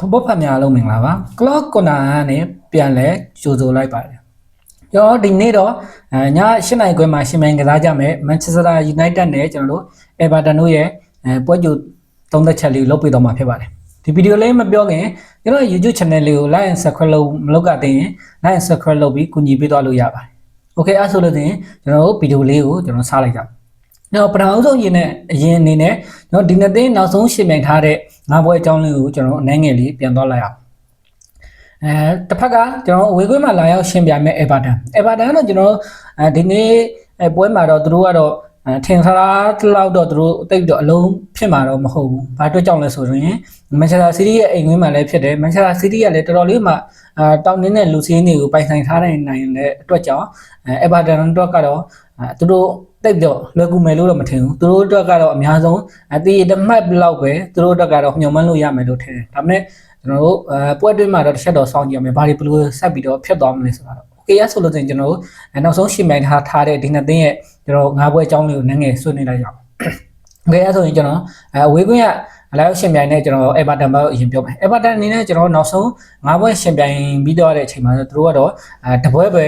ဖဘဖတ်များလုံးမင်္ဂလာပါ clock corner နဲ့ပြန်လဲကြိုဆိုလိုက်ပါတယ်ကျွန်တော်ဒီနေ့တော့အဲည8နိုင်ခွဲမှာရှင်မြိုင်ကစားကြမယ် Manchester United နဲ့ကျွန်တော်တို့ Everton တို့ရဲ့အဲပွဲကြိုသုံးသက်ချက်လေးကိုလုပ်ပေးတော့မှာဖြစ်ပါတယ်ဒီဗီဒီယိုလေးမပြောခင်ကျွန်တော် YouTube channel လေးကို like and subscribe လုပ်မလုပ်ကတင်ရင် like and subscribe လုပ်ပြီးကူညီပေးသွားလို့ရပါတယ် Okay အဲ့ဆိုလို့တင်ကျွန်တော်တို့ဗီဒီယိုလေးကိုကျွန်တော်စားလိုက်ကြအော င်တော့ပထမဆုံးရင်နဲ့အရင်အနေနဲ့ကျွန်တော်ဒီနှစ်သိန်းနောက်ဆုံးရှင်မြိုင်ထားတဲ့ငါးပွဲအကြောင်းလေးကိုကျွန်တော်အနှဲငယ်လေးပြန်သွားလိုက်အောင်အဲတစ်ဖက်ကကျွန်တော်အဝေးကွင်းမှာလာရောက်ရှင်ပြမယ် Everton Everton ကတော့ကျွန်တော်အဲဒီနေ့အဲပွဲမှာတော့သူတို့ကတော့အဲထင်ရှားလောက်တော့သူတို့တိတ်တော့အလုံးဖြစ်မှာတော့မဟုတ်ဘူး။ဘာအတွက်ကြောင့်လဲဆိုရင် Manchester City ရဲ့အိမ်ကွင်းမှာလည်းဖြစ်တယ်။ Manchester City ကလည်းတော်တော်လေးမှအာတောင်းနေတဲ့လူစင်းတွေကိုပိုင်ဆိုင်ထားတဲ့နိုင်တဲ့အတွက်ကြောင့်အဲ Everton အတွက်ကတော့အဲသူတို့ တိတ်တော့လွယ်ကူမယ်လို့တော့မထင်ဘူး။သူတို့အတွက်ကတော့အများဆုံးအတီးတမှတ်လောက်ပဲသူတို့အတွက်ကတော့ညှော်မှန်းလို့ရမယ်လို့ထင်တယ်။ဒါပေမဲ့ကျွန်တော်တို့အဲပွဲတွင်းမှာတော့တစ်ချက်တော့စောင့်ကြည့်ရမယ်။ဘာတွေဘယ်လိုဆက်ပြီးတော့ဖြစ်သွားမလဲဆိုတာတော့ okay ရဆိုလို့ဆိုရင်ကျွန်တော်တို့အဲနောက်ဆုံးရှင်မိုင်ထားထားတဲ့ဒီနှစ်သိန်းရဲ့ကျွန်တော်ငါးပွဲအကြောင်းလေးကိုနည်းငယ်ဆွေးနွေးလိုက်ရအောင်။ okay ရဆိုရင်ကျွန်တော်အဲအဝေးကွင်းကအလိုက်ရှင်ပြိုင်နဲ့ကျွန်တော် Everton ဘက်အရင်ပြောမယ် Everton အနေနဲ့ကျွန်တော်နောက်ဆုံးငါးပွဲရှင်ပြိုင်ပြီးတော့တဲ့အချိန်မှာသူတို့ကတော့အဲတပွဲပဲ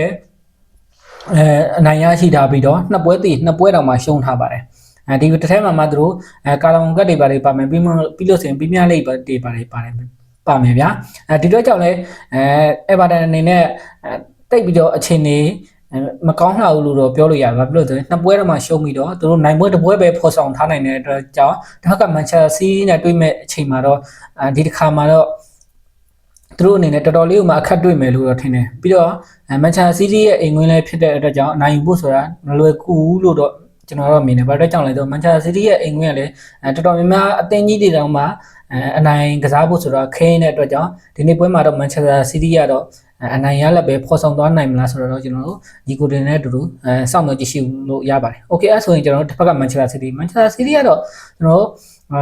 အဲအနိုင်ရရှိထားပြီးတော့နှစ်ပွဲတည်နှစ်ပွဲတောင်မှရှုံးထားပါတယ်အဲဒီတစ်ထဲမှာမှသူတို့အဲကာလောင်ကတ်တွေပါတွေပါမယ်ပြီးမှပြီးလို့ဆိုရင်ပြီးမြလေးတွေပါတယ်ပါတယ်ပါမယ်ဗျာအဲဒီတော့ကြောင့်လဲအဲ Everton အနေနဲ့တိတ်ပြီးတော့အချိန်နေမကောင်းလှဘူးလို့တော့ပြောလို့ရတယ်ဘာဖြစ်လို့လဲဆိုရင်နှစ်ပွဲတော့မှရှုံးပြီးတော့သူတို့နိုင်ပွဲတစ်ပွဲပဲဖော်ဆောင်ထားနိုင်တဲ့အတွက်ကြောင့်ဒါကမန်ချက်စတီနဲ့တွေ့မဲ့အချိန်မှာတော့ဒီတစ်ခါမှာတော့ သူတို့အနေနဲ့တော်တော်လေးကိုမှအခက်တွေ့မယ်လို့တော့ထင်တယ်ပြီးတော့မန်ချက်စီးတီးရဲ့အိမ်ငွေလည်းဖြစ်တဲ့အတွက်ကြောင့်အနိုင်ယူဖို့ဆိုတာမလွယ်ကူဘူးလို့တော့ကျွန်တော်တော့မြင်တယ်ဘာလို့ကြောင့်လဲဆိုတော့မန်ချက်စီးတီးရဲ့အိမ်ငွေကလည်းတော်တော်များများအသင်းကြီးတွေတောင်မှအနိုင်ကစားဖို့ဆိုတော့ခင်းတဲ့အတွက်ကြောင့်ဒီနေ့ပွဲမှာတော့မန်ချက်စတာစီးတီးကတော့အနိုင်ရလက်ပဲဖော်ဆောင်သွားနိုင်မလားဆိုတော့ကျွန်တော်တို့ဒီကိုတင်နဲ့အတူတူအဲစောင့်မျှော်ကြည့်ရှုလို့ရပါတယ်။ Okay အဲဆိုရင်ကျွန်တော်တို့တစ်ဖက်ကမန်ချက်စတာစီးတီးမန်ချက်စတာစီးတီးကတော့ကျွန်တော်တို့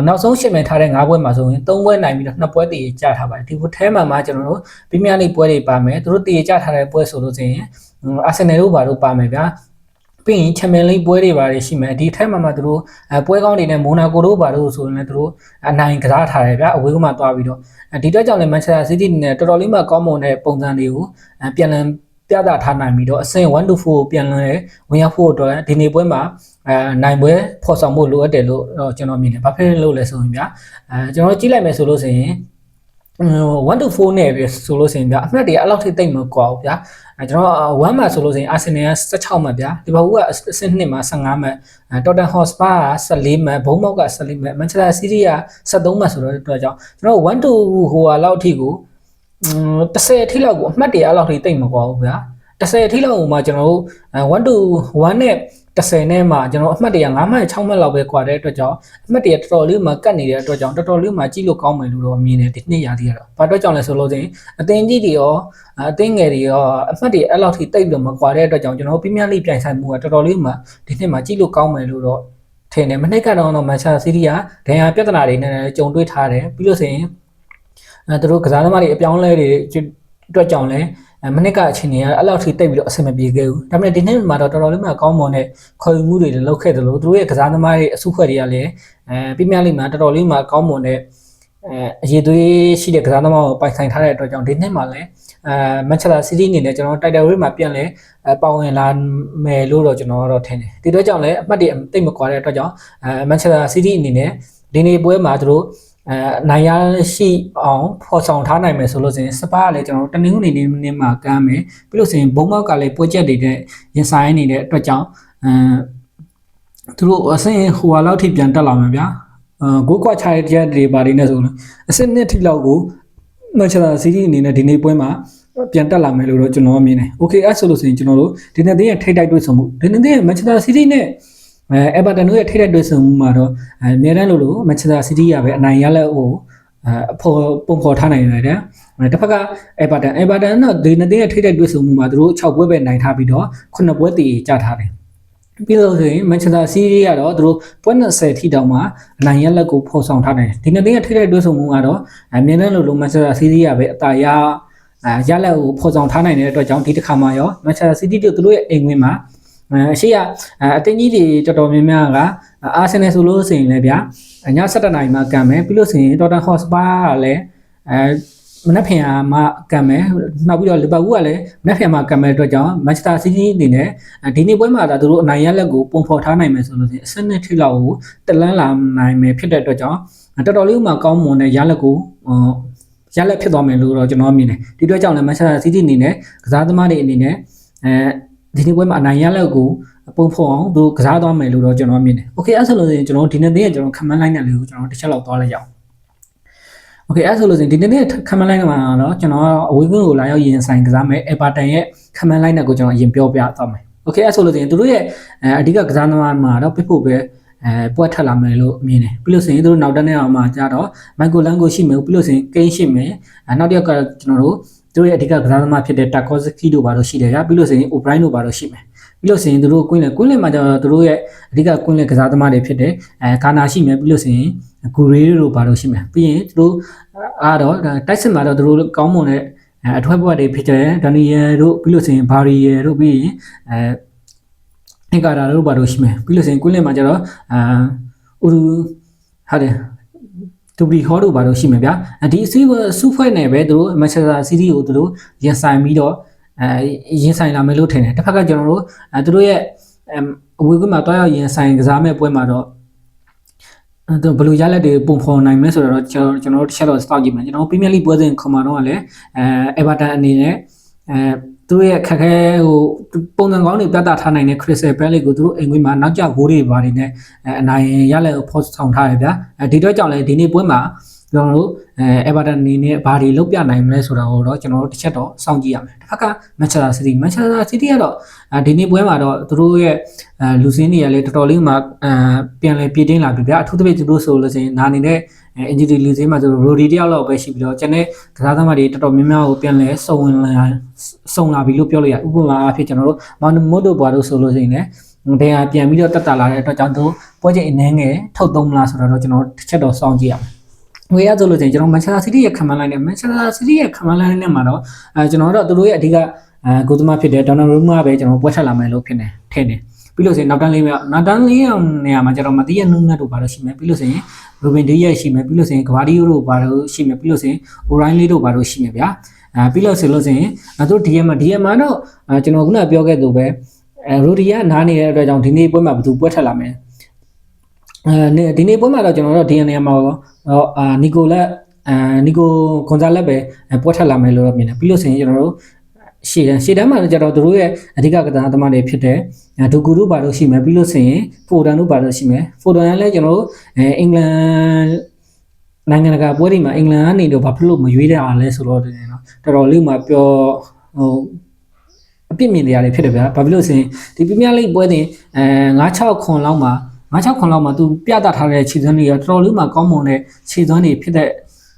နောက်ဆုံးရှင်းမဲ့ထားတဲ့၅ပွဲမှာဆိုရင်၃ပွဲနိုင်ပြီးတော့နှစ်ပွဲတည်ကြထားပါတယ်ဒီဘုထဲမှာမှကျွန်တော်တို့ပရီးမီးယားလိပွဲတွေပါမယ်သူတို့တည်ကြထားတဲ့ပွဲဆိုလို့ဆိုရင်အာဆင်နယ်တို့ဘာတို့ပါမယ်ဗျာပြီးရင်ချန်ပီယံလိပွဲတွေပါရှိမယ်ဒီထက်မှမှသူတို့ပွဲကောင်းတွေနဲ့မိုနာကိုတို့ပါတို့ဆိုရင်လည်းသူတို့အနိုင်ကစားထားတယ်ဗျာအဝေးကမှသွားပြီးတော့ဒီတော့ကြောင့်လည်းမန်ချက်စတာစီးတီးနဲ့တော်တော်လေးမှကောင်းမွန်တဲ့ပုံစံတွေကိုပြန်လည် ပြသထားနိုင်ပြီးတော့အဆင့်1 to 4ပြန်လဲဝင်ရောက်ဖို့အတွက်ဒီနေ့ပွဲမှာအဲနိုင်ပွဲဖော်ဆောင်ဖို့လိုအပ်တယ်လို့တော့ကျွန်တော်မြင်တယ်။ဘာဖြစ်လို့လဲဆိုရင်ဗျာအဲကျွန်တော်ကြည့်လိုက်မယ်ဆိုလို့ဆိုရင်1 to 4နဲ့ပဲဆိုလို့ဆိုရင်ဗျာအမှတ်တွေအဲ့လောက်ထိတိတ်မကွာဘူးဗျာအဲကျွန်တော်1မှာဆိုလို့ဆိုရင်အာဆင်နယ်က16မှတ်ဗျာဒီဘက်ကအဆင့်2မှာ15မှတ်တော်တန်ဟော့စပါက14မှတ်ဘုံမောက်က14မှတ်မန်ချက်စတာစီးတီးက73မှတ်ဆိုတော့အတွက်ကြောင့်ကျွန်တော်1 to ဟိုဟာလောက်ထိကို 30အထိလောက်ကိုအမှတ်တွေအဲ့လောက်ထိတိတ်မကွာဘူးဗျာ30အထိလောက်ဟိုမှာကျွန်တော်တို့1 to 1နဲ့30နဲ့မှကျွန်တော်အမှတ်တရ9မှတ်6မှတ်လောက်ပဲကွာတဲ့အတွက်ကြောင့်အမှတ်တရတော်တော်လေးမှကတ်နေတဲ့အတွက်ကြောင့်တော်တော်လေးမှကြည့်လို့ကောင်းမယ်လို့တော့မြင်တယ်ဒီနှစ်ရာသီကတော့ဘာအတွက်ကြောင့်လဲဆိုလို့ချင်းအသင်းကြီးတွေရောအသင်းငယ်တွေရောအမှတ်တွေအဲ့လောက်ထိတိတ်လို့မကွာတဲ့အတွက်ကြောင့်ကျွန်တော်ပြင်းပြလိပြိုင်ဆိုင်မှုကတော်တော်လေးမှဒီနှစ်မှာကြည့်လို့ကောင်းမယ်လို့တော့ထင်တယ်မနေ့ကတော့တော့မန်ချက်စီးတီးကဒဏ်ရာပြဿနာတွေနဲ့ကြုံတွေ့ထားတယ်ပြီးလို့ဆိုရင် အဲသူတို့ကစားသမားတွေအပြောင်းလဲတွေအတွက်ကြောင့်လဲမနစ်ကအချိန်တွေကအဲ့လောက်ထိတိတ်ပြီးတော့အဆင်မပြေခဲ့ဘူးဒါပေမဲ့ဒီနေ့မှာတော့တော်တော်လေးမှကောင်းမွန်တဲ့ခေါ်ယူမှုတွေလုပ်ခဲ့တယ်လို့သူတို့ရဲ့ကစားသမားတွေအစုဖွဲ့တွေကလည်းအဲပြင်းပြလေးမှာတော်တော်လေးမှကောင်းမွန်တဲ့အဲအရေးသွေးရှိတဲ့ကစားသမားကိုပိုင်ဆိုင်ထားတဲ့အတွက်ကြောင့်ဒီနေ့မှာလည်းအဲမန်ချက်စတာစီးတီးအနေနဲ့ကျွန်တော်တိုက်တယ်ဝေးမှာပြန်လဲပါဝင်လာမယ်လို့တော့ကျွန်တော်ကတော့ထင်တယ်ဒီတော့ကြောင့်လည်းအမှတ်တွေတိတ်မကွာတဲ့အတွက်ကြောင့်အဲမန်ချက်စတာစီးတီးအနေနဲ့ဒီနေ့ပွဲမှာသူတို့ အဲနိုင်ရရှိအောင်ဖော်ဆောင်ထားနိုင်မယ်ဆိုလို့ဆိုရင်စပါးကလည်းကျွန်တော်တို့တနင်္ဂနွေနေ့မှာကမ်းမယ်ပြီးလို့ဆိုရင်ဘုံမောက်ကလည်းပွဲချက်တွေနဲ့ရင်ဆိုင်နေတဲ့အတွက်ကြောင့်အဲသူတို့အဆင့်ဟိုဟာလောက်ထိပြန်တက်လာမှာဗျာအဲဂိုးကွာချတဲ့ရက်တွေပါနေနေဆိုလို့အဆင့်နှစ်ထိလောက်ကိုမန်ချက်စတာစီးတီးအနေနဲ့ဒီနေ့ပွဲမှာပြန်တက်လာမယ်လို့တော့ကျွန်တော်မြင်တယ်။ Okay အဲ့ဆိုလို့ဆိုရင်ကျွန်တော်တို့ဒီနေ့တည်းရဲ့ထိတ်တိုက်တွေ့ဆုံမှုဒီနေ့တည်းရဲ့မန်ချက်စတာစီးတီးနဲ့ အဲအဗာတန်တို့ရဲ့ထိတဲ့တွေ့ဆုံမှုမှာတော့အဲအများတန်းလို့လို့မန်ချက်စတာစီးတီးကပဲအနိုင်ရလက်ဟိုအဖော်ပုံဖော်ထားနိုင်တယ်တဲ့တစ်ဖက်ကအေဗာတန်အေဗာတန်တော့ဒီနှစ်ရဲ့ထိတဲ့တွေ့ဆုံမှုမှာသူတို့6ပွဲပဲနိုင်ထားပြီးတော့9ပွဲတည်ကြထားတယ်ပြီးတော့ဆိုရင်မန်ချက်စတာစီးတီးကတော့သူတို့ပွဲ20ထိတောင်မှအနိုင်ရလက်ကိုဖော်ဆောင်ထားတယ်ဒီနှစ်ရဲ့ထိတဲ့တွေ့ဆုံမှုကတော့အများတန်းလို့လို့မန်ချက်စတာစီးတီးကပဲအတာရအဲရလက်ကိုဖော်ဆောင်ထားနိုင်တဲ့အတွက်ကြောင့်ဒီတစ်ခါမှာရောမန်ချက်စတာစီးတီးတို့သူတို့ရဲ့အိမ်ဝင်မှာ အရှိကအတင်းကြီးတွေတော်တော်များများကအာဆင်နယ်ဆိုလို့ဆိုရင်လည်းဗျာည7:00နာရီမှကံမယ်ပြီးလို့ဆိုရင်တော်တန်ဟော့စပါကလည်းအဲမနက်ဖြန်မှာကံမယ်နောက်ပြီးတော့လီဗာပူးကလည်းမနက်ဖြန်မှာကံမယ်အတွက်ကြောင့်မန်ချက်စတာစီးတီးအနေနဲ့ဒီနေ့ပွဲမှာဒါသူတို့အနိုင်ရလက်ကိုပုံဖော်ထားနိုင်မယ်ဆိုလို့ရှိရင်အစနစ်ထိလောက်ကိုတလန်းလာနိုင်မယ်ဖြစ်တဲ့အတွက်ကြောင့်တော်တော်လေးမှကောင်းမွန်တဲ့ရလက်ကိုရလက်ဖြစ်သွားမယ်လို့တော့ကျွန်တော်မြင်တယ်ဒီအတွက်ကြောင့်လည်းမန်ချက်စတာစီးတီးအနေနဲ့ကစားသမားတွေအနေနဲ့အဲ ဒီနေ့ပွဲမှာအနိုင်ရလက်ကိုပုံဖော်အောင်သူကစားသွားမယ်လို့တော့ကျွန်တော်မြင်တယ်။ Okay အဲ့ဆိုလို့ရှိရင်ကျွန်တော်ဒီနေ့တည်းကကျွန်တော်ခမန်းလိုက်တဲ့လေးကိုကျွန်တော်တစ်ချက်လောက်သွားလိုက်ရအောင်။ Okay အဲ့ဆိုလို့ရှိရင်ဒီနေ့တည်းခမန်းလိုက်မှာတော့ကျွန်တော်အဝေးကွင်းကိုလာရောက်ရင်ဆိုင်ကစားမယ် Everton ရဲ့ခမန်းလိုက်တဲ့ကိုကျွန်တော်အရင်ပြောပြသွားမယ်။ Okay အဲ့ဆိုလို့ရှိရင်သူတို့ရဲ့အဓိကကစားသမားမှာတော့ပြဖို့ပဲအဲပွက်ထက်လာမယ်လို့မြင်တယ်ပြီးလို့ဆိုရင်တို့နောက်တနေ့အောင်မှာကြတော့မိုက်ကယ်လန်ကိုရှိမယ်ပြီးလို့ဆိုရင်ကိန်းရှိမယ်နောက်တစ်ယောက်ကကျွန်တော်တို့ တို့ရဲ့အဓိကကစားသမားဖြစ်တဲ့တာကောစကီတို့ဘာလို့ရှိတယ်ဗျာပြီးလို့ဆိုရင်အိုဘရိုင်းတို့ဘာလို့ရှိမယ်ပြီးလို့ဆိုရင်တို့ကွင်းလေကွင်းလေမှာကျတော့တို့ရဲ့အဓိကကွင်းလေကစားသမားတွေဖြစ်တဲ့အဲကာနာရှိမယ်ပြီးလို့ဆိုရင်ဂူရေးတို့ဘာလို့ရှိမယ်ပြီးရင်တို့အားတော့တိုက်စစ်မှာတော့တို့ကောင်းမွန်တဲ့အထွတ်ဘဝတွေဖြစ်တဲ့ဒန်နီယယ်တို့ပြီးလို့ဆိုရင်ဘာရီယယ်တို့ပြီးရင်အဲအင်ကာတာတို့ဘာလို့ရှိမယ်ပြီးလို့ဆိုရင်ကွင်းလေမှာကျတော့အာဥရူဟာတယ် တူဘီခေါ်တို့ဘာလို့ရှိမှာဗျာဒီအစည်းစုဖွဲ့နေပဲသူတို့မန်ချက်စတာစီးတီးကိုသူတို့ရင်ဆိုင်ပြီးတော့အဲရင်ဆိုင်လာမယ်လို့ထင်တယ်တစ်ဖက်ကကျွန်တော်တို့အဲသူတို့ရဲ့အဝေးကွင်းမှာတွားရောက်ရင်ဆိုင်ကစားမဲ့ပွဲမှာတော့အဲဘယ်လိုရလက်တွေပုံဖော်နိုင်မလဲဆိုတော့ကျွန်တော်ကျွန်တော်တို့တစ်ချက်တော့စောင့်ကြည့်မယ်ကျွန်တော်ပရီးမီယာလိပွဲစဉ်ခွန်မာတော့ကလည်းအဲအေဗာတန်အနေနဲ့ အဲသူတို့ရဲ့ခက်ခဲဟိုပုံစံကောင်းတွေပြသထားနိုင်တဲ့ Crystal Palace ကိုသူတို့အိမ်ကွင်းမှာနောက်ကျဂိုးတွေပါနေနဲ့အနိုင်ရလက်ဖော်ဆောင်ထားရဗျာဒီတော့ကြောင့်လည်းဒီနေ့ပွဲမှာ ကျွန်တော်တို့အဲ Everton အနေနဲ့ဘာတွေလုပ်ပြနိုင်မလဲဆိုတာကိုတော့ကျွန်တော်တို့တစ်ချက်တော့စောင့်ကြည့်ရမယ်တစ်ဖက်က Manchester City Manchester City ကတော့ဒီနေ့ပွဲမှာတော့သူတို့ရဲ့အဲလူစင်းတွေလည်းတော်တော်လေးမှအဲပြန်လဲပြည်တင်းလာပြီဗျာအထူးသဖြင့်သူတို့ဆိုလို့ရှိရင်နာနေတဲ့ injury လူစင်းမှာဆိုတော့ Rodri တယောက်လောက်ပဲရှိပြီးတော့ကျန်တဲ့ကစားသမားတွေတော်တော်များများကိုပြန်လဲစုံဝင်လာစုံလာပြီလို့ပြောလို့ရဥပမာအဖြစ်ကျွန်တော်တို့ Mondo ဘွားတို့ဆိုလို့ရှိရင်လည်းဘယ်ဟာပြန်ပြီးတော့တက်တာလာတဲ့အတွက်ကြောင့်သူပွဲချိန်အနည်းငယ်ထုတ်သုံးမလားဆိုတော့ကျွန်တော်တစ်ချက်တော့စောင့်ကြည့်ရမယ် ငွေရဆိုလို့ချင်းကျွန်တော် Manchester City ရဲ့ခံမှန်းလိုက်နဲ့ Manchester City ရဲ့ခံမှန်းလိုက်နဲ့မှာတော့အဲကျွန်တော်တို့သူတို့ရဲ့အဓိကအဲဂိုသမားဖြစ်တဲ့ Donnarumma ပဲကျွန်တော်ပွဲထွက်လာမယ်လို့ဖြစ်နေထင်တယ်ပြီးလို့ဆိုရင်နောက်တန်းလေးမြောက်နောက်တန်းလေးအောင်နေရာမှာကျွန်တော်မတိရနုနတ်တို့ဘာလို့ရှိမယ်ပြီးလို့ဆိုရင် Ruben Dias ရှိမယ်ပြီးလို့ဆိုရင် Guardiola တို့ဘာလို့ရှိမယ်ပြီးလို့ဆိုရင် O'Reilly တို့ဘာလို့ရှိမယ်ဗျာအဲပြီးလို့ဆိုလို့ဆိုရင်တို့ DM DM တော့ကျွန်တော်ခုနပြောခဲ့သူပဲအဲ Rudy ကနားနေတဲ့အတွက်ကြောင့်ဒီနေ့ပွဲမှာဘယ်သူပွဲထွက်လာမယ် အဲဒီနေ့ပွဲမှာတော့ကျွန်တော်တို့ DNA မှာတော့အာနီကိုလက်အာနီကိုကွန်ဇာလက်ပဲပွဲထွက်လာမယ်လို့တော့မြင်တယ်ပြီးလို့ဆိုရင်ကျွန်တော်တို့ရှေ့တန်းရှေ့တန်းမှာလည်းကျတော့တို့ရဲ့အဓိကကစားသမားတွေဖြစ်တဲ့ဒူကူတို့ဘာလို့ရှိမယ်ပြီးလို့ဆိုရင်ဖိုဒန်တို့ဘာလို့ရှိမယ်ဖိုဒန်ကလည်းကျွန်တော်တို့အဲအင်္ဂလန်နိုင်ငံတကာပွဲတွေမှာအင်္ဂလန်ကနေတော့ဘာဖြစ်လို့မရွေးတဲ့အားလဲဆိုတော့တော်တော်လေးမှပြောဟိုအပြစ်မြင်တရားတွေဖြစ်တယ်ဗျာဘာဖြစ်လို့ဆိုရင်ဒီပရီးမီးယားလိပွဲတင်အဲ9-6ခွန်လောက်မှာ 9-6ခွန်လောက်မှာသူပြသထားတဲ့ခြေစွမ်းတွေကတော်တော်လေးမှကောင်းမွန်တဲ့ခြေစွမ်းတွေဖြစ်တဲ့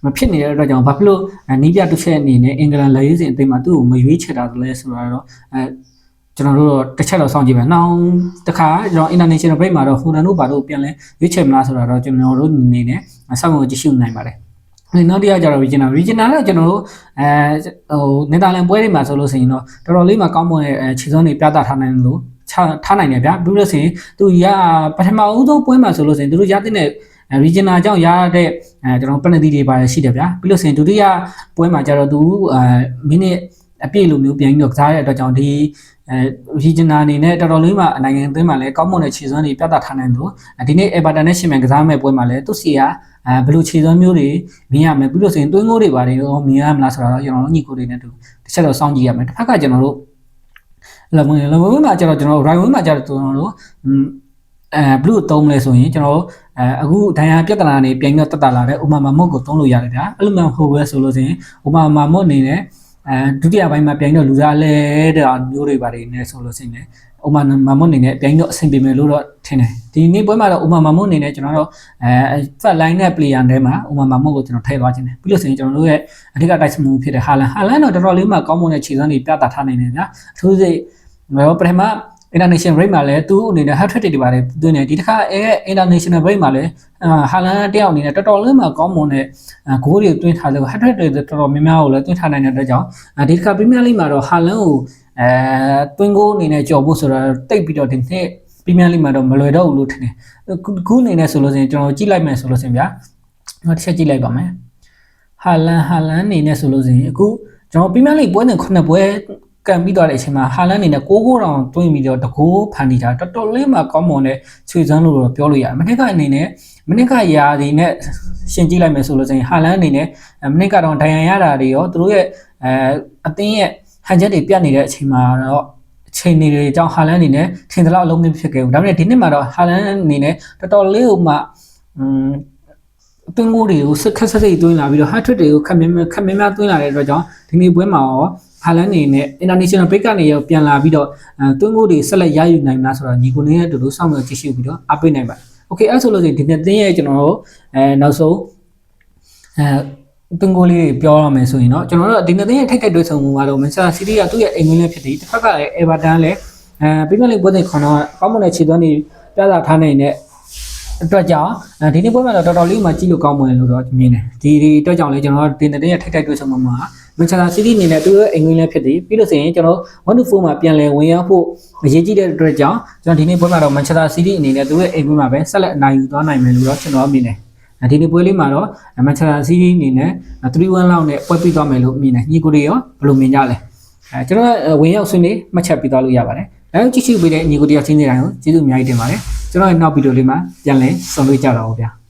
မဖြစ်နေတဲ့အတွက်ကြောင့်ဘာဖြစ်လို့နီးပြတစ်ချက်အနေနဲ့အင်္ဂလန်လက်ရေးစဉ်အသိမှာသူ့ကိုမရွေးချယ်တာလဲဆိုတော့အဲကျွန်တော်တို့တော့တစ်ချက်တော့စောင့်ကြည့်မယ်။နောက်တစ်ခါကျွန်တော် international break မှာတော့ဟိုဒန်တို့ဘာလို့ပြန်လဲရွေးချယ်မလားဆိုတာတော့ကျွန်တော်တို့အနေနဲ့စောင့်ကြည့်ကြည့်ရှုနိုင်ပါတယ်။နောက်တစ်ယောက်ကျတော့ regional regional ကကျွန်တော်တို့အဲဟိုနယ်သာလန်ပွဲတွေမှာဆိုလို့ဆိုရင်တော့တော်တော်လေးမှကောင်းမွန်တဲ့ခြေစွမ်းတွေပြသထားနိုင်လို့ ထားနိုင်တယ်ဗျာပြီးလို့ဆိုရင်သူရပထမဦးဆုံးပွဲမှာဆိုလို့ဆိုရင်သူတို့ရတဲ့ regional အကြောင်းရတဲ့အဲကျွန်တော် penalty တွေပါတယ်ရှိတယ်ဗျာပြီးလို့ဆိုရင်ဒုတိယပွဲမှာကျတော့သူအဲမိနစ်အပြည့်လိုမျိုးပြန်ပြီးတော့ကစားတဲ့အတွက်ကြောင့်ဒီအဲ regional အနေနဲ့တော်တော်လေးမှနိုင်ငံအသင်းမှာလည်းကောင်းမွန်တဲ့ခြေစွမ်းတွေပြသထားနိုင်လို့ဒီနေ့ Everton နဲ့ရှင်မန်ကစားမဲ့ပွဲမှာလည်းသူစီကအဲဘယ်လိုခြေစွမ်းမျိုးတွေမြင်ရမယ်ပြီးလို့ဆိုရင်သွင်းကိုတွေပါတယ်တော့မြင်ရမလားဆိုတော့ကျွန်တော်တို့ညီကိုတွေနဲ့တူတစ်ချက်တော့စောင့်ကြည့်ရမယ်တစ်ဖက်ကကျွန်တော်တို့ လမလမဝင်းမှာကျတော့ကျွန်တော်တို့ right wing မှာကျတော့ကျွန်တော်တို့အဲ blue သုံးလဲဆိုရင်ကျွန်တော်တို့အဲအခုဒိုင်ယာပြဿနာနေပြန်ပြီးတက်တာလာတဲ့ဥမာမမုတ်ကိုသုံးလို့ရတယ်ဗျာအဲ့လိုမှဟုတ်ပဲဆိုလို့ဆိုရင်ဥမာမမုတ်အနေနဲ့အဲဒုတိယပိုင်းမှာပြန်တော့လူစားလဲတဲ့မျိုးတွေပါတယ်နေဆိုလို့ဆိုရင်ဥမာမမုတ်အနေနဲ့ပြန်တော့အဆင်ပြေမယ်လို့တော့ထင်တယ်ဒီနေ့ပွဲမှာတော့ဥမာမမုတ်အနေနဲ့ကျွန်တော်တို့အဲ fat line နဲ့ player ထဲမှာဥမာမမုတ်ကိုကျွန်တော်ထည့်သွားခြင်းတယ်ပြီးလို့ဆိုရင်ကျွန်တော်တို့ရဲ့အဓိကတိုက်စမှုဖြစ်တဲ့ဟာလန်ဟာလန်တော့တော်တော်လေးမှကောင်းမွန်တဲ့ခြေစွမ်းတွေပြသထားနိုင်တယ်ဗျာအထူးစိတ် ပထမ international break မှာလည်းသူ့အနေနဲ့ hat trick တွေပါတယ်သွင်းတယ်ဒီတစ်ခါအဲ international break မှာလည်းဟာလန်တယောက်အနေနဲ့တော်တော်လေးမှကောင်းမွန်တဲ့ဂိုးတွေသွင်းထားလို့ hat trick တွေတော်တော်များများကိုလည်းသွင်းထားနိုင်တဲ့အတွက်ကြောင့်ဒီတစ်ခါ Premier League မှာတော့ဟာလန်ကိုအဲသွင်းဂိုးအနေနဲ့ကြော်ဖို့ဆိုတော့တိတ်ပြီးတော့ဒီနှစ် Premier League မှာတော့မလွယ်တော့ဘူးလို့ထင်တယ်ခုအနေနဲ့ဆိုလို့ရှိရင်ကျွန်တော်ကြည့်လိုက်မယ်ဆိုလို့ရှိရင်ဗျာနောက်တစ်ချက်ကြည့်လိုက်ပါမယ်ဟဟာလန်ဟာလန်အနေနဲ့ဆိုလို့ရှိရင်အခုကျွန်တော်ပြင်းပြလိပွဲစဉ်9ပွဲ ကန်ပြီးသွားတဲ့အချိန်မှာဟာလန်အနေနဲ့6 6တောင်တွင်းပြီးတော့တကိုးဖန်တီတာတော်တော်လေးမှကောင်းမွန်တဲ့ချွေစမ်းလို့တော့ပြောလို့ရတယ်မနစ်ကအနေနဲ့မနစ်ကယာဒီနဲ့ရှင်ကြည့်လိုက်မယ်ဆိုလို့ရှိရင်ဟာလန်အနေနဲ့မနစ်ကတော့ဒိုင်ယန်ရတာတွေရောသူတို့ရဲ့အဲအသင်းရဲ့ဟန်ချက်တွေပြတ်နေတဲ့အချိန်မှာတော့အချိန်တွေအကြောင်းဟာလန်အနေနဲ့ထင်သလောက်အလုံးမဖြစ်ခဲ့ဘူးဒါပေမဲ့ဒီနှစ်မှာတော့ဟာလန်အနေနဲ့တော်တော်လေးဟိုမှอืมအသွင်းကိုတွေကိုစက်ခက်ဆက်စိတ်သွင်းလာပြီးတော့ hat trick တွေကိုခက်မြဲခက်မြဲများသွင်းလာတဲ့အတွက်ကြောင့်ဒီနေ့ပွဲမှာရော ဟာလန်နေနဲ့ international break ကနေရောပြန်လာပြီးတော့အဲသွင်းကိုတွေဆက်လက်ရယူနိုင်မလားဆိုတော့ညီကိုနေနဲ့အတူတူစောင့်မျှော်ကြည့်ရှုပြီးတော့အားပေးနိုင်ပါတယ်။ Okay အဲ့ဆိုလို့ရှိရင်ဒီနေ့သင်းရဲ့ကျွန်တော်တို့အဲနောက်ဆုံးအဲသွင်းကိုလေးတွေပြောရမယ်ဆိုရင်တော့ကျွန်တော်တို့ဒီနေ့သင်းရဲ့ထိုက်ထိုက်တွေ့ဆုံမှုကတော့ Manchester City ကသူ့ရဲ့အိမ်ဝင်းလေးဖြစ်တယ်တစ်ဖက်ကလည်း Everton လည်းအဲပြီးမှလည်းပွဲစဉ်ခေါင်းတော့ကောင်းမွန်တဲ့ခြေသွမ်းတွေပြသထားနိုင်တဲ့ အတွက်ကြောင့်အဲဒီနေ့ပွဲမှာတော့တော်တော်လေးမှကြည့်လို့ကောင်းမွန်တယ်လို့တော့မြင်တယ်ဒီဒီအတွက်ကြောင့်လည်းကျွန်တော်ဒီနေ့ရဲ့ထိုက်ထိုက်တွေ့ဆုံမှာမှာမန်ချက်စတာစီးတီးအနေနဲ့သူ့ရဲ့အင်္ဂလိပ်လည်းဖြစ်တယ်ပြီးလို့ဆိုရင်ကျွန်တော်1 to 4မှာပြန်လည်ဝင်ရောက်ဖို့အရေးကြီးတဲ့အတွက်ကြောင့်ကျွန်တော်ဒီနေ့ပွဲမှာတော့မန်ချက်စတာစီးတီးအနေနဲ့သူ့ရဲ့အိမ်ပွဲမှာပဲဆက်လက်အနိုင်ယူသွားနိုင်မယ်လို့တော့ကျွန်တော်မြင်တယ်ဒီနေ့ပွဲလေးမှာတော့မန်ချက်စတာစီးတီးအနေနဲ့3-1လောက်နဲ့ပွဲပြီးသွားမယ်လို့မြင်တယ်ညီကိုတွေရောဘယ်လိုမြင်ကြလဲအဲကျွန်တော်ဝင်ရောက်ဆွေးနွေးမှတ်ချက်ပြီးသွားလို့ရပါတယ်အဲကြည့်ရှုပေးတဲ့ညီကိုတယောက်ချင်းစီတိုင်းကိုကျေးဇူးအများကြီးတင်ပါတယ် ကျွန်တော်ရဲ့နောက်ဗီဒီယိုလေးမှာပြန်လည်ဆုံတွေ့ကြတော့ဗျာ